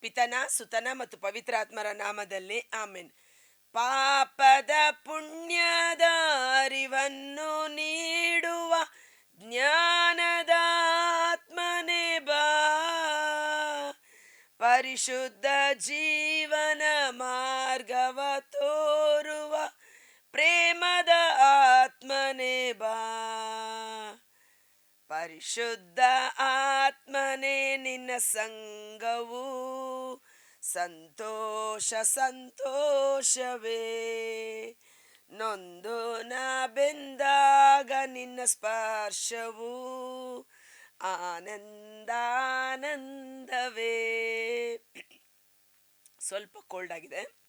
ಪಿತನ, ಸುತನ ಮತ್ತು ಪವಿತ್ರಾತ್ಮರ ನಾಮದಲ್ಲಿ ಆಮೇನ್. ಪಾಪದ ಪುಣ್ಯದ ಅರಿವನ್ನು ನೀಡುವ ಜ್ಞಾನದ ಆತ್ಮನೇ ಬಾ. ಪರಿಶುದ್ಧ ಜೀವನ ಮಾರ್ಗವ ತೋರುವ ಪ್ರೇಮದ ಆತ್ಮನೇ ಬಾ. ಪರಿಶುದ್ಧ ಆತ್ಮನೇ ನಿನ್ನ ಸಂಗವು ಸಂತೋಷ ಸಂತೋಷವೇ. ನೊಂದು ನಾ ಬೆಂದಾಗ ನಿನ್ನ ಸ್ಪರ್ಶವು. ಆನಂದಾನಂದವೇ. ಸ್ವಲ್ಪ ಕೋಲ್ಡ್ ಆಗಿದೆ.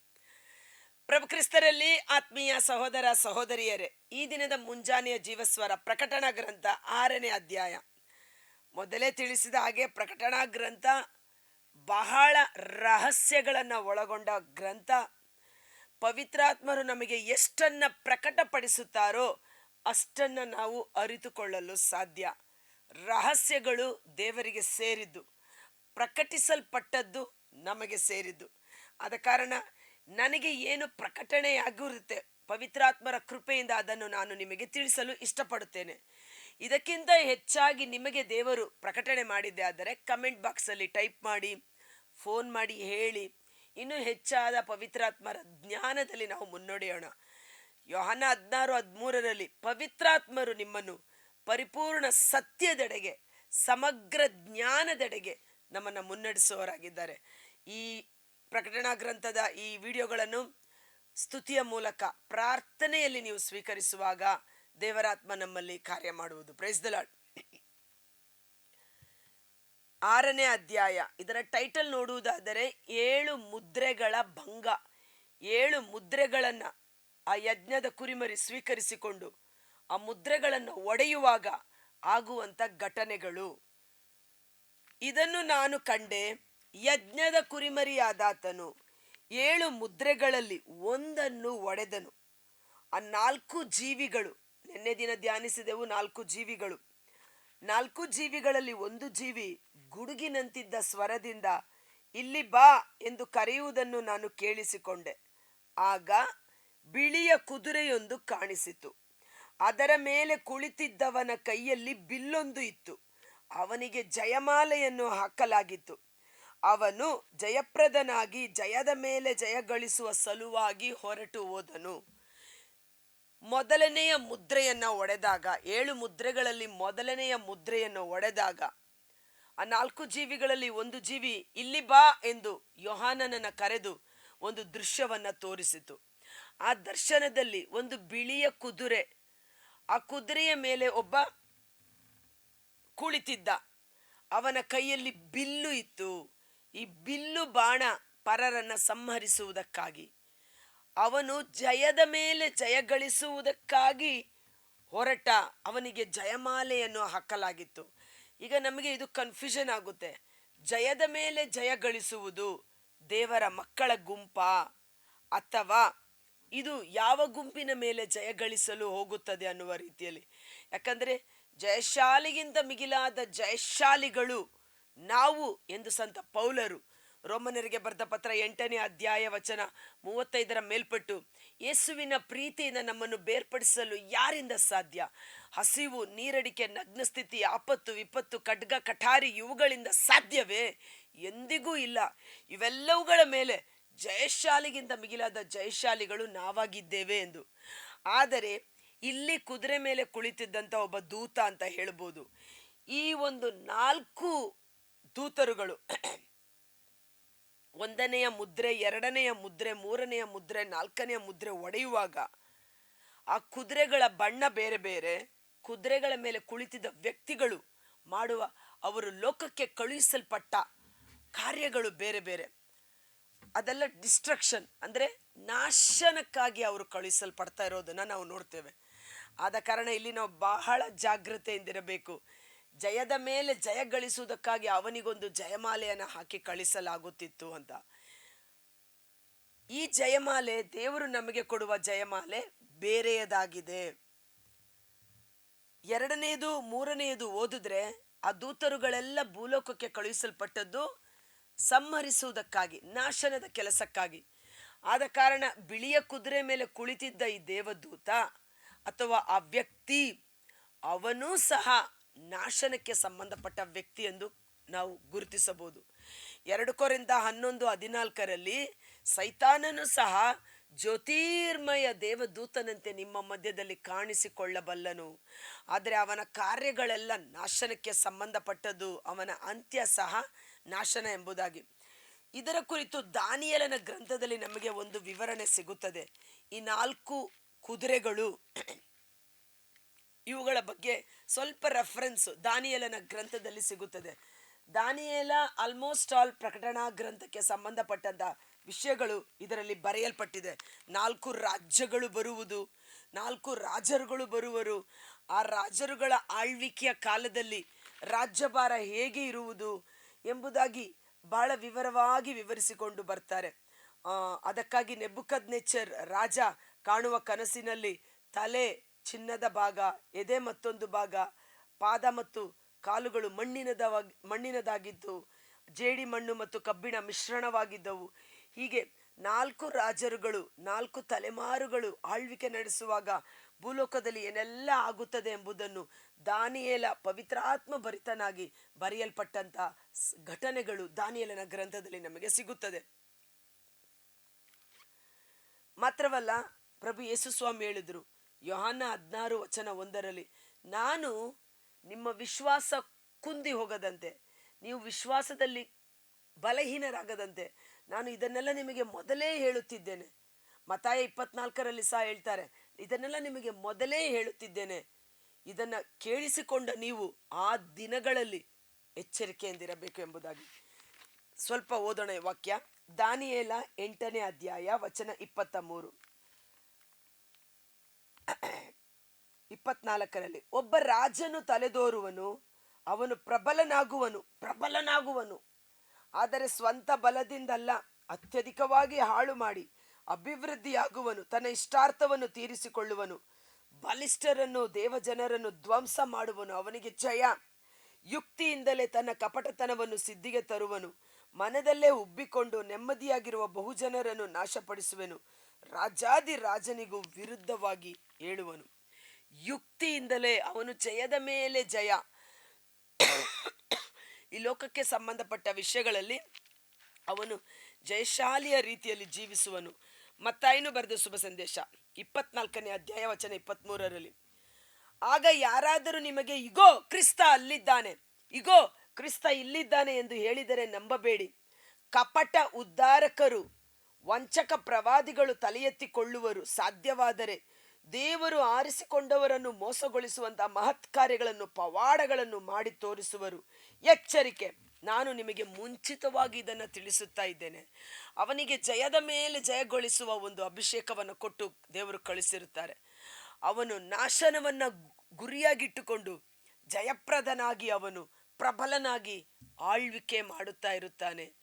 ಪ್ರಭು ಕ್ರಿಸ್ತರಲ್ಲಿ ಆತ್ಮೀಯ ಸಹೋದರ ಸಹೋದರಿಯರೇ, ಈ ದಿನದ ಮುಂಜಾನೆಯ ಜೀವಸ್ವರ ಪ್ರಕಟಣಾ ಗ್ರಂಥ ಆರನೇ ಅಧ್ಯಾಯ. ಮೊದಲೇ ತಿಳಿಸಿದ ಹಾಗೆ ಪ್ರಕಟಣಾ ಗ್ರಂಥ ಬಹಳ ರಹಸ್ಯಗಳನ್ನು ಒಳಗೊಂಡ ಗ್ರಂಥ. ಪವಿತ್ರಾತ್ಮರು ನಮಗೆ ಎಷ್ಟನ್ನ ಪ್ರಕಟಪಡಿಸುತ್ತಾರೋ ಅಷ್ಟನ್ನ ನಾವು ಅರಿತುಕೊಳ್ಳಲು ಸಾಧ್ಯ. ರಹಸ್ಯಗಳು ದೇವರಿಗೆ ಸೇರಿದ್ದು, ಪ್ರಕಟಿಸಲ್ಪಟ್ಟದ್ದು ನಮಗೆ ಸೇರಿದ್ದು. ಆದ ಕಾರಣ ನನಗೆ ಏನು ಪ್ರಕಟಣೆಯಾಗಿರುತ್ತೆ, ಪವಿತ್ರಾತ್ಮರ ಕೃಪೆಯಿಂದ ಅದನ್ನು ನಾನು ನಿಮಗೆ ತಿಳಿಸಲು ಇಷ್ಟಪಡುತ್ತೇನೆ. ಇದಕ್ಕಿಂತ ಹೆಚ್ಚಾಗಿ ನಿಮಗೆ ದೇವರು ಪ್ರಕಟಣೆ ಮಾಡಿದ್ದೆ ಆದರೆ ಕಮೆಂಟ್ ಬಾಕ್ಸಲ್ಲಿ ಟೈಪ್ ಮಾಡಿ, ಫೋನ್ ಮಾಡಿ ಹೇಳಿ. ಇನ್ನೂ ಹೆಚ್ಚಾದ ಪವಿತ್ರಾತ್ಮರ ಜ್ಞಾನದಲ್ಲಿ ನಾವು ಮುನ್ನಡೆಯೋಣ. ಯೋಹನ ಹದಿನಾರು, ಹದಿಮೂರರಲ್ಲಿ ಪವಿತ್ರಾತ್ಮರು ನಿಮ್ಮನ್ನು ಪರಿಪೂರ್ಣ ಸತ್ಯದೆಡೆಗೆ, ಸಮಗ್ರ ಜ್ಞಾನದೆಡೆಗೆ ನಮ್ಮನ್ನು ಮುನ್ನಡೆಸುವವರಾಗಿದ್ದಾರೆ. ಈ ಪ್ರಕಟಣಾ ಗ್ರಂಥದ ಈ ವಿಡಿಯೋಗಳನ್ನು ಸ್ತುತಿಯ ಮೂಲಕ ಪ್ರಾರ್ಥನೆಯಲ್ಲಿ ನೀವು ಸ್ವೀಕರಿಸುವಾಗ ದೇವರಾತ್ಮ ನಮ್ಮಲ್ಲಿ ಕಾರ್ಯ ಮಾಡುವುದು. ಪ್ರೈಸ್ ದ ಆರನೇ ಅಧ್ಯಾಯ. ಇದರ ಟೈಟಲ್ ನೋಡುವುದಾದರೆ ಏಳು ಮುದ್ರೆಗಳ ಭಂಗ. ಏಳು ಮುದ್ರೆಗಳನ್ನು ಆ ಯಜ್ಞದ ಕುರಿಮರಿ ಸ್ವೀಕರಿಸಿಕೊಂಡು ಆ ಮುದ್ರೆಗಳನ್ನು ಒಡೆಯುವಾಗ ಆಗುವಂತ ಘಟನೆಗಳು. ಇದನ್ನು ನಾನು ಕಂಡೆ ಯಜ್ಞದ ಕುರಿಮರಿಯಾದಾತನು. ಏಳು ಮುದ್ರೆಗಳಲ್ಲಿ ಒಂದನ್ನು ಒಡೆದನು. ಆ ನಾಲ್ಕು ಜೀವಿಗಳು, ನಿನ್ನೆ ದಿನ ಧ್ಯಾನಿಸಿದೆವು ನಾಲ್ಕು ಜೀವಿಗಳು. ನಾಲ್ಕು ಜೀವಿಗಳಲ್ಲಿ ಒಂದು ಜೀವಿ ಗುಡುಗಿನಂತಿದ್ದ ಸ್ವರದಿಂದ, ಇಲ್ಲಿ ಬಾ ಎಂದು ಕರೆಯುವುದನ್ನು ನಾನು ಕೇಳಿಸಿಕೊಂಡೆ. ಆಗ ಬಿಳಿಯ ಕುದುರೆಯೊಂದು ಕಾಣಿಸಿತು. ಅದರ ಮೇಲೆ ಕುಳಿತಿದ್ದವನ ಕೈಯಲ್ಲಿ ಬಿಲ್ಲೊಂದು ಇತ್ತು. ಅವನಿಗೆ ಜಯಮಾಲೆಯನ್ನು ಹಾಕಲಾಗಿತ್ತು. ಅವನು ಜಯಪ್ರದನಾಗಿ ಜಯದ ಮೇಲೆ ಜಯ ಗಳಿಸುವ ಸಲುವಾಗಿ ಹೊರಟು ಹೋದನು. ಮೊದಲನೆಯ ಮುದ್ರೆಯನ್ನ ಒಡೆದಾಗ, ಏಳು ಮುದ್ರೆಗಳಲ್ಲಿ ಮೊದಲನೆಯ ಮುದ್ರೆಯನ್ನು ಒಡೆದಾಗ, ಆ ನಾಲ್ಕು ಜೀವಿಗಳಲ್ಲಿ ಒಂದು ಜೀವಿ ಇಲ್ಲಿ ಬಾ ಎಂದು ಯೋಹಾನನನ್ನ ಕರೆದು ಒಂದು ದೃಶ್ಯವನ್ನ ತೋರಿಸಿತು. ಆ ದರ್ಶನದಲ್ಲಿ ಒಂದು ಬಿಳಿಯ ಕುದುರೆ, ಆ ಕುದುರೆಯ ಮೇಲೆ ಒಬ್ಬ ಕುಳಿತಿದ್ದ. ಅವನ ಕೈಯಲ್ಲಿ ಬಿಲ್ಲು ಇತ್ತು. ಈ ಬಿಲ್ಲು ಬಾಣ ಪರರನ್ನು ಸಂಹರಿಸುವುದಕ್ಕಾಗಿ. ಅವನು ಜಯದ ಮೇಲೆ ಜಯ ಗಳಿಸುವುದಕ್ಕಾಗಿ ಹೊರಟ ಅವನಿಗೆ ಜಯಮಾಲೆಯನ್ನು ಹಾಕಲಾಗಿತ್ತು. ಈಗ ನಮಗೆ ಇದು ಕನ್ಫ್ಯೂಷನ್ ಆಗುತ್ತೆ. ಜಯದ ಮೇಲೆ ಜಯ ಗಳಿಸುವುದು ದೇವರ ಮಕ್ಕಳ ಗುಂಪ ಅಥವಾ ಇದು ಯಾವ ಗುಂಪಿನ ಮೇಲೆ ಜಯ ಗಳಿಸಲು ಹೋಗುತ್ತದೆ ಅನ್ನುವ ರೀತಿಯಲ್ಲಿ. ಯಾಕಂದರೆ ಜಯಶಾಲಿಗಿಂತ ಮಿಗಿಲಾದ ಜಯಶಾಲಿಗಳು ನಾವು ಎಂದು ಸಂತ ಪೌಲರು. ರೋಮನರಿಗೆ ಬರೆದ ಪತ್ರ ಎಂಟನೇ ಅಧ್ಯಾಯ ವಚನ ಮೂವತ್ತೈದರ ಮೇಲ್ಪಟ್ಟು, ಯೇಸುವಿನ ಪ್ರೀತಿಯಿಂದ ನಮ್ಮನ್ನು ಬೇರ್ಪಡಿಸಲು ಯಾರಿಂದ ಸಾಧ್ಯ? ಹಸಿವು, ನೀರಡಿಕೆ ನಗ್ನ ಸ್ಥಿತಿ ಆಪತ್ತು, ವಿಪತ್ತು, ಖಡ್ಗ, ಕಠಾರಿ ಇವುಗಳಿಂದ ಸಾಧ್ಯವೇ? ಎಂದಿಗೂ ಇಲ್ಲ. ಇವೆಲ್ಲವುಗಳ ಮೇಲೆ ಜಯಶಾಲಿಗಿಂತ ಮಿಗಿಲಾದ ಜಯಶಾಲಿಗಳು ನಾವಾಗಿದ್ದೇವೆ ಎಂದು. ಆದರೆ, ಇಲ್ಲಿ ಕುದುರೆ ಮೇಲೆ ಕುಳಿತಿದ್ದಂಥ ಒಬ್ಬ ದೂತ ಅಂತ ಹೇಳ್ಬೋದು. ಈ ಒಂದು ನಾಲ್ಕು ದೂತರುಗಳು. ಒಂದನೆಯ ಮುದ್ರೆ, ಎರಡನೆಯ ಮುದ್ರೆ, ಮೂರನೆಯ ಮುದ್ರೆ, ನಾಲ್ಕನೆಯ ಮುದ್ರೆ ಒಡೆಯುವಾಗ ಆ ಕುದುರೆಗಳ ಬಣ್ಣ ಬೇರೆ ಬೇರೆ, ಕುದುರೆಗಳ ಮೇಲೆ ಕುಳಿತಿದ್ದ ವ್ಯಕ್ತಿಗಳು ಮಾಡುವ ಅವರು ಲೋಕಕ್ಕೆ ಕಳುಹಿಸಲ್ಪಟ್ಟ ಕಾರ್ಯಗಳು ಬೇರೆ ಬೇರೆ. ಅದೆಲ್ಲ ಡಿಸ್ಟ್ರಕ್ಷನ್ ಅಂದರೆ ನಾಶನಕ್ಕಾಗಿ ಅವರು ಕಳುಹಿಸಲ್ಪಡ್ತಾ ಇರೋದನ್ನು ನಾವು ನೋಡ್ತೇವೆ. ಆದ ಕಾರಣ ಇಲ್ಲಿ ನಾವು ಬಹಳ ಜಾಗೃತೆಯಿಂದಿರಬೇಕು ಜಯದ ಮೇಲೆ ಜಯ ಗಳಿಸುವುದಕ್ಕಾಗಿ ಅವನಿಗೊಂದು ಜಯಮಾಲೆಯನ್ನು ಹಾಕಿ ಕಳಿಸಲಾಗುತ್ತಿತ್ತು ಅಂತ. ಈ ಜಯಮಾಲೆ ದೇವರು ನಮಗೆ ಕೊಡುವ ಜಯಮಾಲೆ ಬೇರೆಯದಾಗಿದೆ. ಎರಡನೆಯದು ಮೂರನೆಯದು ಓದಿದ್ರೆ ಆ ದೂತರುಗಳೆಲ್ಲ ಭೂಲೋಕಕ್ಕೆ ಕಳುಹಿಸಲ್ಪಟ್ಟದ್ದು ಸಂಹರಿಸುವುದಕ್ಕಾಗಿ, ನಾಶನದ ಕೆಲಸಕ್ಕಾಗಿ. ಆದ ಕಾರಣ ಬಿಳಿಯ ಕುದುರೆ ಮೇಲೆ ಕುಳಿತಿದ್ದ ಈ ದೇವದೂತ ಅಥವಾ ಆ ವ್ಯಕ್ತಿ, ಅವನೂ ಸಹ ನಾಶನಕ್ಕೆ ಸಂಬಂಧಪಟ್ಟ ವ್ಯಕ್ತಿ ಎಂದು ನಾವು ಗುರುತಿಸಬಹುದು. ಎರಡು ಕೋರಿಂದ ಹನ್ನೊಂದು ಹದಿನಾಲ್ಕರಲ್ಲಿ ಸೈತಾನನು ಸಹ ಜ್ಯೋತಿರ್ಮಯ ದೇವದೂತನಂತೆ ನಿಮ್ಮ ಮಧ್ಯದಲ್ಲಿ ಕಾಣಿಸಿಕೊಳ್ಳಬಲ್ಲನು. ಆದರೆ ಅವನ ಕಾರ್ಯಗಳೆಲ್ಲ ನಾಶನಕ್ಕೆ ಸಂಬಂಧಪಟ್ಟದ್ದು, ಅವನ ಅಂತ್ಯ ಸಹ ನಾಶನ ಎಂಬುದಾಗಿ. ಇದರ ಕುರಿತು ದಾನಿಯಲನ ಗ್ರಂಥದಲ್ಲಿ ನಮಗೆ ಒಂದು ವಿವರಣೆ ಸಿಗುತ್ತದೆ. ಈ ನಾಲ್ಕು ಕುದುರೆಗಳು ಇವುಗಳ ಬಗ್ಗೆ ಸ್ವಲ್ಪ ರೆಫರೆನ್ಸ್ ದಾನಿಯಲನ ಗ್ರಂಥದಲ್ಲಿ ಸಿಗುತ್ತದೆ. ದಾನಿಯೇಲ ಆಲ್ಮೋಸ್ಟ್ ಆಲ್ ಪ್ರಕಟಣಾ ಗ್ರಂಥಕ್ಕೆ ಸಂಬಂಧಪಟ್ಟಂತ ವಿಷಯಗಳು ಇದರಲ್ಲಿ ಬರೆಯಲ್ಪಟ್ಟಿದೆ. ನಾಲ್ಕು ರಾಜ್ಯಗಳು ಬರುವುದು, ನಾಲ್ಕು ರಾಜರುಗಳು ಬರುವರು. ಆ ರಾಜರುಗಳ ಆಳ್ವಿಕೆಯ ಕಾಲದಲ್ಲಿ ರಾಜ್ಯಭಾರ ಹೇಗೆ ಇರುವುದು ಎಂಬುದಾಗಿ ಬಹಳ ವಿವರವಾಗಿ ವಿವರಿಸಿಕೊಂಡು ಬರ್ತಾರೆ. ಅದಕ್ಕಾಗಿ ನೆಬುಕದ್ ನೆಚ್ಚರ್ ರಾಜ ಕಾಣುವ ಕನಸಿನಲ್ಲಿ ತಲೆ ಚಿನ್ನದ ಭಾಗ, ಎದೆ ಮತ್ತೊಂದು ಭಾಗ, ಪಾದ ಮತ್ತು ಕಾಲುಗಳು ಮಣ್ಣಿನದವಾಗಿ ಮಣ್ಣಿನದಾಗಿದ್ದು ಜೇಡಿ ಮಣ್ಣು ಮತ್ತು ಕಬ್ಬಿಣ ಮಿಶ್ರಣವಾಗಿದ್ದವು. ಹೀಗೆ ನಾಲ್ಕು ರಾಜರುಗಳು, ನಾಲ್ಕು ತಲೆಮಾರುಗಳು ಆಳ್ವಿಕೆ ನಡೆಸುವಾಗ ಭೂಲೋಕದಲ್ಲಿ ಏನೆಲ್ಲ ಆಗುತ್ತದೆ ಎಂಬುದನ್ನು ದಾನಿಯೇಲ ಪವಿತ್ರಾತ್ಮ ಭರಿತನಾಗಿ ಬರೆಯಲ್ಪಟ್ಟಂತ ಘಟನೆಗಳು ದಾನಿಯೇಲನ ಗ್ರಂಥದಲ್ಲಿ ನಮಗೆ ಸಿಗುತ್ತದೆ. ಮಾತ್ರವಲ್ಲ, ಪ್ರಭು ಯೇಸುಸ್ವಾಮಿ ಹೇಳಿದ್ರು ಯೋಹಾನ ಹದಿನಾರು ವಚನ ಒಂದರಲ್ಲಿ, ನಾನು ನಿಮ್ಮ ವಿಶ್ವಾಸ ಕುಂದಿ ಹೋಗದಂತೆ, ನೀವು ವಿಶ್ವಾಸದಲ್ಲಿ ಬಲಹೀನರಾಗದಂತೆ, ನಾನು ಇದನ್ನೆಲ್ಲ ನಿಮಗೆ ಮೊದಲೇ ಹೇಳುತ್ತಿದ್ದೇನೆ. ಮತಾಯ ಇಪ್ಪತ್ನಾಲ್ಕರಲ್ಲಿ ಸಹ ಹೇಳ್ತಾರೆ, ಇದನ್ನೆಲ್ಲ ನಿಮಗೆ ಮೊದಲೇ ಹೇಳುತ್ತಿದ್ದೇನೆ. ಇದನ್ನ ಕೇಳಿಸಿಕೊಂಡ ನೀವು ಆ ದಿನಗಳಲ್ಲಿ ಎಚ್ಚರಿಕೆಯಿಂದಿರಬೇಕು ಎಂಬುದಾಗಿ. ಸ್ವಲ್ಪ ಓದೋಣ ವಾಕ್ಯ. ದಾನಿಯೇಲ ಎಂಟನೇ ಅಧ್ಯಾಯ ವಚನ ಇಪ್ಪತ್ತ ಮೂರು. ಇಪ್ಪತ್ನಾಲ್ಕರಲ್ಲಿ, ಒಬ್ಬ ರಾಜನು ತಲೆದೋರುವನು, ಅವನು ಪ್ರಬಲನಾಗುವನು ಪ್ರಬಲನಾಗುವನು. ಆದರೆ ಸ್ವಂತ ಬಲದಿಂದಲ್ಲ, ಅತ್ಯಧಿಕವಾಗಿ ಹಾಳು ಮಾಡಿ ಅಭಿವೃದ್ಧಿಯಾಗುವನು, ತನ್ನ ಇಷ್ಟಾರ್ಥವನ್ನು ತೀರಿಸಿಕೊಳ್ಳುವನು. ಬಲಿಷ್ಠರನ್ನು, ದೇವಜನರನ್ನು ಧ್ವಂಸ ಮಾಡುವನು, ಅವನಿಗೆ ಜಯ. ಯುಕ್ತಿಯಿಂದಲೇ ತನ್ನ ಕಪಟತನವನ್ನು ಸಿದ್ಧಿಗೆ ತರುವನು. ಮನದಲ್ಲೇ ಉಬ್ಬಿಕೊಂಡು ನೆಮ್ಮದಿಯಾಗಿರುವ ಬಹುಜನರನ್ನು ನಾಶಪಡಿಸುವೆನು. ರಾಜಾದಿ ರಾಜನಿಗೂ ವಿರುದ್ಧವಾಗಿ ಹೇಳುವನು. ಯುಕ್ತಿಯಿಂದಲೇ ಅವನು ಜಯದ ಮೇಲೆ ಜಯ. ಈ ಲೋಕಕ್ಕೆ ಸಂಬಂಧಪಟ್ಟ ವಿಷಯಗಳಲ್ಲಿ ಅವನು ಜಯಶಾಲಿಯ ರೀತಿಯಲ್ಲಿ ಜೀವಿಸುವನು. ಮತ್ತಾಯನು ಬರೆದ ಶುಭ ಸಂದೇಶ, ಇಪ್ಪತ್ನಾಲ್ಕನೇ ಅಧ್ಯಾಯ, ವಚನ ಇಪ್ಪತ್ಮೂರರಲ್ಲಿ. ಆಗ ಯಾರಾದರೂ ನಿಮಗೆ, ಇಗೋ, ಕ್ರಿಸ್ತ ಅಲ್ಲಿದ್ದಾನೆ, ಇಗೋ, ಕ್ರಿಸ್ತ ಇಲ್ಲಿದ್ದಾನೆ ಎಂದು ಹೇಳಿದರೆ ನಂಬಬೇಡಿ. ಕಪಟ ಉದ್ಧಾರಕರು, ವಂಚಕ ಪ್ರವಾದಿಗಳು ತಲೆ ಎತ್ತಿಕೊಳ್ಳುವರು ಸಾಧ್ಯವಾದರೆ ದೇವರು ಆರಿಸಿಕೊಂಡವರನ್ನು ಮೋಸಗೊಳಿಸುವಂತಹ ಮಹತ್ ಕಾರ್ಯಗಳನ್ನು, ಪವಾಡಗಳನ್ನು ಮಾಡಿ ತೋರಿಸುವರು. ಎಚ್ಚರಿಕೆ. ನಾನು ನಿಮಗೆ ಮುಂಚಿತವಾಗಿ ಇದನ್ನು ತಿಳಿಸುತ್ತಾ ಇದ್ದೇನೆ. ಅವನಿಗೆ ಜಯದ ಮೇಲೆ ಜಯಗೊಳಿಸುವ ಒಂದು ಅಭಿಷೇಕವನ್ನು ಕೊಟ್ಟು ದೇವರು ಕಳಿಸಿರುತ್ತಾರೆ. ಅವನು ನಾಶನವನ್ನ ಗುರಿಯಾಗಿಟ್ಟುಕೊಂಡು ಜಯಪ್ರದನಾಗಿ ಅವನು ಪ್ರಬಲನಾಗಿ ಆಳ್ವಿಕೆ ಮಾಡುತ್ತಾ ಇರುತ್ತಾನೆ.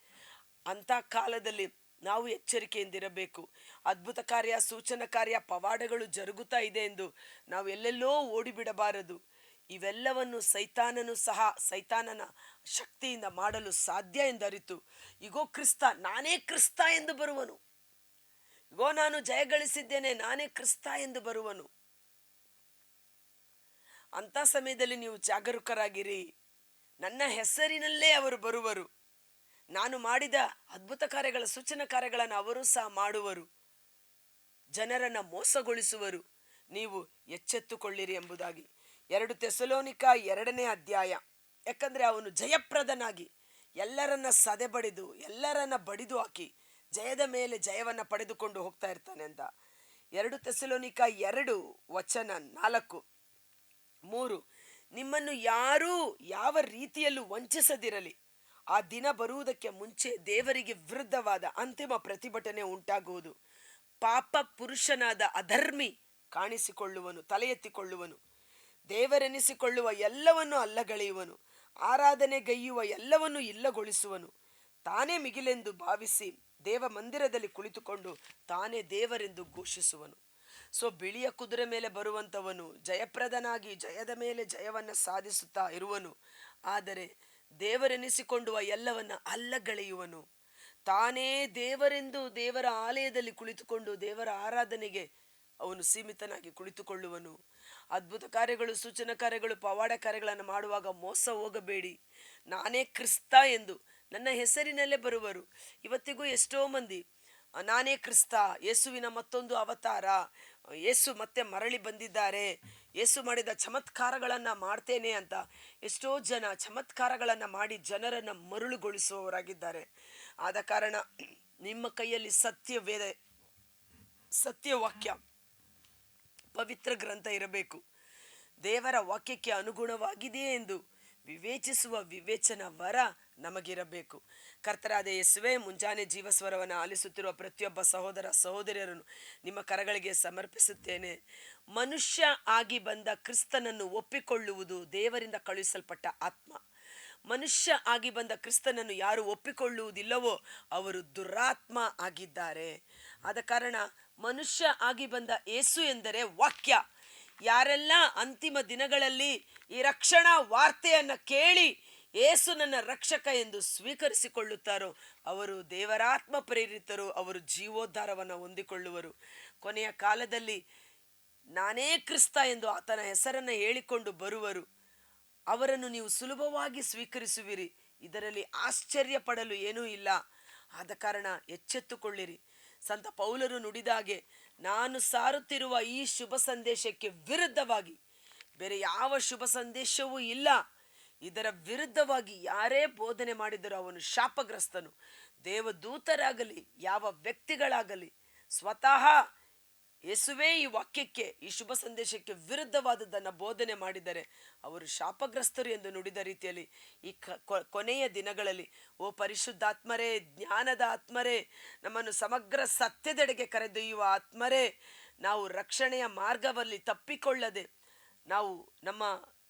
ಅಂಥ ಕಾಲದಲ್ಲಿ ನಾವು ಎಚ್ಚರಿಕೆಯಿಂದಿರಬೇಕು. ಅದ್ಭುತ ಕಾರ್ಯ, ಸೂಚನ ಕಾರ್ಯ, ಪವಾಡಗಳು ಜರುಗುತ್ತಾ ಇದೆ ಎಂದು ನಾವು ಎಲ್ಲೆಲ್ಲೋ ಓಡಿಬಿಡಬಾರದು. ಇವೆಲ್ಲವನ್ನು ಸೈತಾನನು ಸಹ ಸೈತಾನನ ಶಕ್ತಿಯಿಂದ ಮಾಡಲು ಸಾಧ್ಯ ಎಂದರಿತು. ಇಗೋ ಕ್ರಿಸ್ತ, ನಾನೇ ಕ್ರಿಸ್ತ ಎಂದು ಬರುವನು. ಇಗೋ, ನಾನು ಜಯಗಳಿಸಿದ್ದೇನೆ ನಾನೇ ಕ್ರಿಸ್ತ ಎಂದು ಬರುವನು. ಅಂತ ಸಮಯದಲ್ಲಿ ನೀವು ಜಾಗರೂಕರಾಗಿರಿ. ನನ್ನ ಹೆಸರಿನಲ್ಲೇ ಅವರು ಬರುವರು. ನಾನು ಮಾಡಿದ ಅದ್ಭುತ ಕಾರ್ಯಗಳ ಸೂಚನಾ ಕಾರ್ಯಗಳನ್ನು ಅವರು ಸಹ ಮಾಡುವರು. ಜನರನ್ನು ಮೋಸಗೊಳಿಸುವರು. ನೀವು ಎಚ್ಚೆತ್ತುಕೊಳ್ಳಿರಿ ಎಂಬುದಾಗಿ. ಎರಡು ತೆಸಲೋನಿಕ ಎರಡನೇ ಅಧ್ಯಾಯ. ಯಾಕಂದ್ರೆ ಅವನು ಜಯಪ್ರದನಾಗಿ ಎಲ್ಲರನ್ನ ಸದೆಬಡಿದು ಎಲ್ಲರನ್ನ ಬಡಿದು ಹಾಕಿ ಜಯದ ಮೇಲೆ ಜಯವನ್ನ ಪಡೆದುಕೊಂಡು ಹೋಗ್ತಾ ಇರ್ತಾನೆ ಅಂತ. ಎರಡು ತೆಸಲೋನಿಕ ಎರಡು ವಚನ ನಾಲ್ಕು. ಮೂರು, ನಿಮ್ಮನ್ನು ಯಾರೂ ಯಾವ ರೀತಿಯಲ್ಲೂ ವಂಚಿಸದಿರಲಿ. ಆ ದಿನ ಬರುವುದಕ್ಕೆ ಮುಂಚೆ ದೇವರಿಗೆ ವಿರುದ್ಧವಾದ ಅಂತಿಮ ಪ್ರತಿಭಟನೆ ಉಂಟಾಗುವುದು. ಪಾಪ ಪುರುಷನಾದ ಅಧರ್ಮಿ ಕಾಣಿಸಿಕೊಳ್ಳುವನು ತಲೆ ಎತ್ತಿಕೊಳ್ಳುವನು ದೇವರೆನಿಸಿಕೊಳ್ಳುವ ಎಲ್ಲವನ್ನು ಅಲ್ಲಗಳೆಯುವನು. ಆರಾಧನೆಗೈಯುವ ಎಲ್ಲವನ್ನು ಇಲ್ಲಗೊಳಿಸುವನು. ತಾನೇ ಮಿಗಿಲೆಂದು ಭಾವಿಸಿ ದೇವ ಮಂದಿರದಲ್ಲಿ ಕುಳಿತುಕೊಂಡು ತಾನೇ ದೇವರೆಂದು ಘೋಷಿಸುವನು. ಸೊ ಬಿಳಿಯ ಕುದುರೆ ಮೇಲೆ ಬರುವಂಥವನು ಜಯಪ್ರದನಾಗಿ ಜಯದ ಮೇಲೆ ಜಯವನ್ನು ಸಾಧಿಸುತ್ತಾ ಇರುವನು. ಆದರೆ ದೇವರೆನಿಸಿಕೊಂಡುವ ಎಲ್ಲವನ್ನ ಅಲ್ಲಗಳೆಯುವನು. ತಾನೇ ದೇವರೆಂದು ದೇವರ ಆಲಯದಲ್ಲಿ ಕುಳಿತುಕೊಂಡು ದೇವರ ಆರಾಧನೆಗೆ ಅವನು ಸೀಮಿತನಾಗಿ ಕುಳಿತುಕೊಳ್ಳುವನು. ಅದ್ಭುತ ಕಾರ್ಯಗಳು, ಸೂಚನ ಕಾರ್ಯಗಳು, ಪವಾಡ ಕಾರ್ಯಗಳನ್ನು ಮಾಡುವಾಗ ಮೋಸ ಹೋಗಬೇಡಿ. ನಾನೇ ಕ್ರಿಸ್ತ ಎಂದು ನನ್ನ ಹೆಸರಿನಲ್ಲೇ ಬರುವರು. ಇವತ್ತಿಗೂ ಎಷ್ಟೋ ಮಂದಿ, ನಾನೇ ಕ್ರಿಸ್ತ, ಯೇಸುವಿನ ಮತ್ತೊಂದು ಅವತಾರ ಯೇಸು ಮತ್ತೆ ಮರಳಿ ಬಂದಿದ್ದಾರೆ. ಯೇಸು ಮಾಡಿದ ಚಮತ್ಕಾರಗಳನ್ನು ಮಾಡ್ತೇನೆ ಅಂತ ಎಷ್ಟೋ ಜನ ಚಮತ್ಕಾರಗಳನ್ನು ಮಾಡಿ ಜನರನ್ನು ಮರುಳುಗೊಳಿಸುವವರಾಗಿದ್ದಾರೆ. ಆದ ಕಾರಣ ನಿಮ್ಮ ಕೈಯಲ್ಲಿ ಸತ್ಯವೇದ ಸತ್ಯವಾಕ್ಯ ಪವಿತ್ರ ಗ್ರಂಥ ಇರಬೇಕು. ದೇವರ ವಾಕ್ಯಕ್ಕೆ ಅನುಗುಣವಾಗಿದೆಯೇ ಎಂದು ವಿವೇಚಿಸುವ ವಿವೇಚನ ವರ ನಮಗಿರಬೇಕು. ಕರ್ತರಾದ ಯೇಸುವೆ, ಮುಂಜಾನೆ ಜೀವಸ್ವರವನ್ನು ಆಲಿಸುತ್ತಿರುವ ಪ್ರತಿಯೊಬ್ಬ ಸಹೋದರ ಸಹೋದರಿಯರನ್ನು ನಿಮ್ಮ ಕರಗಳಿಗೆ ಸಮರ್ಪಿಸುತ್ತೇನೆ. ಮನುಷ್ಯ ಆಗಿ ಬಂದ ಕ್ರಿಸ್ತನನ್ನು ಒಪ್ಪಿಕೊಳ್ಳುವುದು ದೇವರಿಂದ ಕಳುಹಿಸಲ್ಪಟ್ಟ ಆತ್ಮ. ಮನುಷ್ಯ ಆಗಿ ಬಂದ ಕ್ರಿಸ್ತನನ್ನು ಯಾರು ಒಪ್ಪಿಕೊಳ್ಳುವುದಿಲ್ಲವೋ ಅವರು ದುರಾತ್ಮ ಆಗಿದ್ದಾರೆ. ಆದ ಕಾರಣ ಮನುಷ್ಯ ಆಗಿ ಬಂದ ಏಸು ಎಂದರೆ ವಾಕ್ಯ. ಯಾರೆಲ್ಲ ಅಂತಿಮ ದಿನಗಳಲ್ಲಿ ಈ ರಕ್ಷಣಾ ವಾರ್ತೆಯನ್ನು ಕೇಳಿ ಏಸು ನನ್ನ ರಕ್ಷಕ ಎಂದು ಸ್ವೀಕರಿಸಿಕೊಳ್ಳುತ್ತಾರೋ, ಅವರು ದೇವರಾತ್ಮ ಪ್ರೇರಿತರು, ಅವರು ಜೀವೋದ್ಧಾರವನ್ನು ಹೊಂದಿಕೊಳ್ಳುವರು. ಕೊನೆಯ ಕಾಲದಲ್ಲಿ ನಾನೇ ಕ್ರಿಸ್ತ ಎಂದು ಆತನ ಹೆಸರನ್ನು ಹೇಳಿಕೊಂಡು ಬರುವರು. ಅವರನ್ನು ನೀವು ಸುಲಭವಾಗಿ ಸ್ವೀಕರಿಸುವಿರಿ. ಇದರಲ್ಲಿ ಆಶ್ಚರ್ಯ ಪಡಲು ಏನೂ ಇಲ್ಲ. ಆದ ಕಾರಣ ಎಚ್ಚೆತ್ತುಕೊಳ್ಳಿರಿ. ಸಂತ ಪೌಲರು ನುಡಿದಾಗೆ, ನಾನು ಸಾರುತ್ತಿರುವ ಈ ಶುಭ ಸಂದೇಶಕ್ಕೆ ವಿರುದ್ಧವಾಗಿ ಬೇರೆ ಯಾವ ಶುಭ ಸಂದೇಶವೂ ಇಲ್ಲ. ಇದರ ವಿರುದ್ಧವಾಗಿ ಯಾರೇ ಬೋಧನೆ ಮಾಡಿದರೂ ಅವನು ಶಾಪಗ್ರಸ್ತನು. ದೇವದೂತರಾಗಲಿ, ಯಾವ ವ್ಯಕ್ತಿಗಳಾಗಲಿ, ಸ್ವತಃ ಯೇಸುವೇ ಈ ವಾಕ್ಯಕ್ಕೆ, ಈ ಶುಭ ಸಂದೇಶಕ್ಕೆ ವಿರುದ್ಧವಾದದ್ದನ್ನು ಬೋಧನೆ ಮಾಡಿದರೆ ಅವರು ಶಾಪಗ್ರಸ್ತರು ಎಂದು ನುಡಿದ ರೀತಿಯಲ್ಲಿ ಈ ಕೊನೆಯ ದಿನಗಳಲ್ಲಿ, ಓ ಪರಿಶುದ್ಧಾತ್ಮರೇ, ಜ್ಞಾನದ ಆತ್ಮರೇ, ನಮ್ಮನ್ನು ಸಮಗ್ರ ಸತ್ಯದೆಡೆಗೆ ಕರೆದೊಯ್ಯುವ ಆತ್ಮರೇ, ನಾವು ರಕ್ಷಣೆಯ ಮಾರ್ಗದಲ್ಲಿ ತಪ್ಪಿಕೊಳ್ಳದೆ ನಾವು ನಮ್ಮ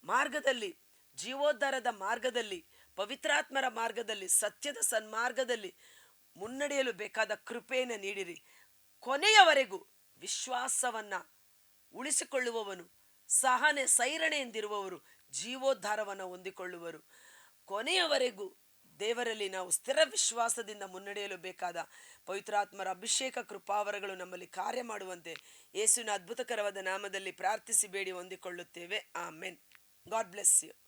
ಮಾರ್ಗದಲ್ಲಿ, ಜೀವೋದ್ಧಾರದ ಮಾರ್ಗದಲ್ಲಿ, ಪವಿತ್ರಾತ್ಮರ ಮಾರ್ಗದಲ್ಲಿ, ಸತ್ಯದ ಸನ್ಮಾರ್ಗದಲ್ಲಿ ಮುನ್ನಡೆಯಲು ಬೇಕಾದ ಕೃಪೆಯನ್ನು ನೀಡಿರಿ. ಕೊನೆಯವರೆಗೂ ವಿಶ್ವಾಸವನ್ನ ಉಳಿಸಿಕೊಳ್ಳುವವನು, ಸಹನೆ ಸೈರಣೆಯಿಂದಿರುವವರು ಜೀವೋದ್ಧಾರವನ್ನು ಹೊಂದಿಕೊಳ್ಳುವರು. ಕೊನೆಯವರೆಗೂ ದೇವರಲ್ಲಿ ನಾವು ಸ್ಥಿರ ವಿಶ್ವಾಸದಿಂದ ಮುನ್ನಡೆಯಲು ಬೇಕಾದ ಪವಿತ್ರಾತ್ಮರ ಅಭಿಷೇಕ ಕೃಪಾವರಗಳು ನಮ್ಮಲ್ಲಿ ಕಾರ್ಯ ಮಾಡುವಂತೆ ಯೇಸುವಿನ ಅದ್ಭುತಕರವಾದ ನಾಮದಲ್ಲಿ ಪ್ರಾರ್ಥಿಸಿ ಬೇಡಿ ಹೊಂದಿಕೊಳ್ಳುತ್ತೇವೆ. ಆ ಮೆನ್ ಗಾಡ್ ಬ್ಲೆಸ್ ಯು.